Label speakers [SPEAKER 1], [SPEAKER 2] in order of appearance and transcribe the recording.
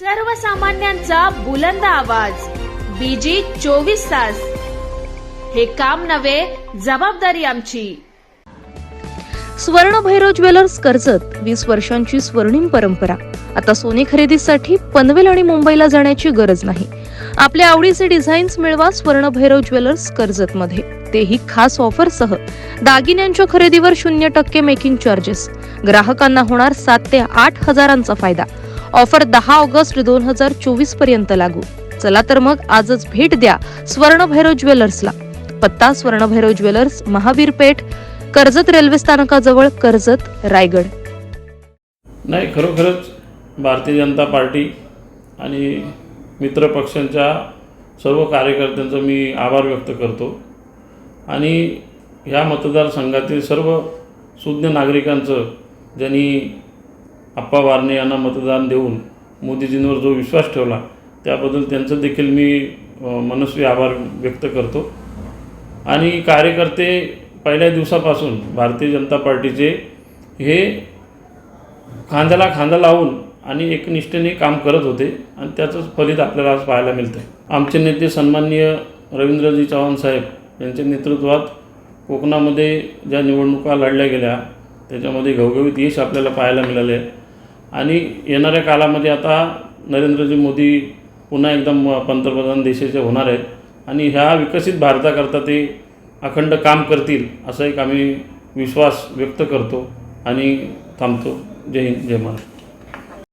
[SPEAKER 1] सर्वसामान्यांचा बुलंद आवाज. बीजी चोवीस तास. हे काम नव्हे जबाबदारी आमची.
[SPEAKER 2] स्वर्ण भैरव ज्वेलर्स कर्जत वीस वर्षांची स्वर्णिम परंपरा. आता सोने खरेदीसाठी पनवेल आणि मुंबईला जाण्याची गरज नाही. आपल्या आवडीचे डिझाईन्स मिळवा स्वर्ण भैरव ज्वेलर्स कर्जत मध्ये तेही खास ऑफरसह. दागिन्यांच्या खरेदीवर शून्य टक्के मेकिंग चार्जेस. ग्राहकांना होणार सात ते आठ हजारांचा फायदा. ऑफर दहा ऑगस्ट दोन हजार चोवीसपर्यंत लागू. चला तर मग आजच भेट द्या स्वर्णभैरव ज्वेलर्सला. पत्ता स्वर्णभैरव ज्वेलर्स महावीर पेठ कर्जत रेल्वे स्थानकाजवळ कर्जत रायगड.
[SPEAKER 3] नाही खरोखरच भारतीय जनता पार्टी आणि मित्र पक्षांच्या सर्व कार्यकर्त्यांचा मी आभार व्यक्त करतो. आणि ह्या मतदारसंघातील सर्व सुज्ञ नागरिकांचं ज्यांनी आप्पा वारणे यांना मतदान देऊन मोदीजींवर जो विश्वास ठेवला त्याबद्दल त्यांचं देखील मी मनस्वी आभार व्यक्त करतो. आणि कार्यकर्ते पहिल्या दिवसापासून भारतीय जनता पार्टीचे हे खांद्याला खांदा लावून आणि एकनिष्ठेने काम करत होते आणि त्याचंच फलित आपल्याला आज पाहायला मिळतं आहे आमचे नेते सन्माननीय रवींद्रजी चव्हाण साहेब यांच्या नेतृत्वात कोकणामध्ये ज्या निवडणुका लढल्या गेल्या त्याच्यामध्ये घवघवीत यश आपल्याला पाहायला मिळाले आहे आणि येणाऱ्या काळामध्ये आता नरेंद्रजी मोदी पुन्हा एकदम पंतप्रधान देशाचे होणार आहेत. आणि ह्या विकसित भारताकरता ते अखंड काम करतील असा एक आम्ही विश्वास व्यक्त करतो आणि थांबतो. जय हिंद जय महाराष्ट्र.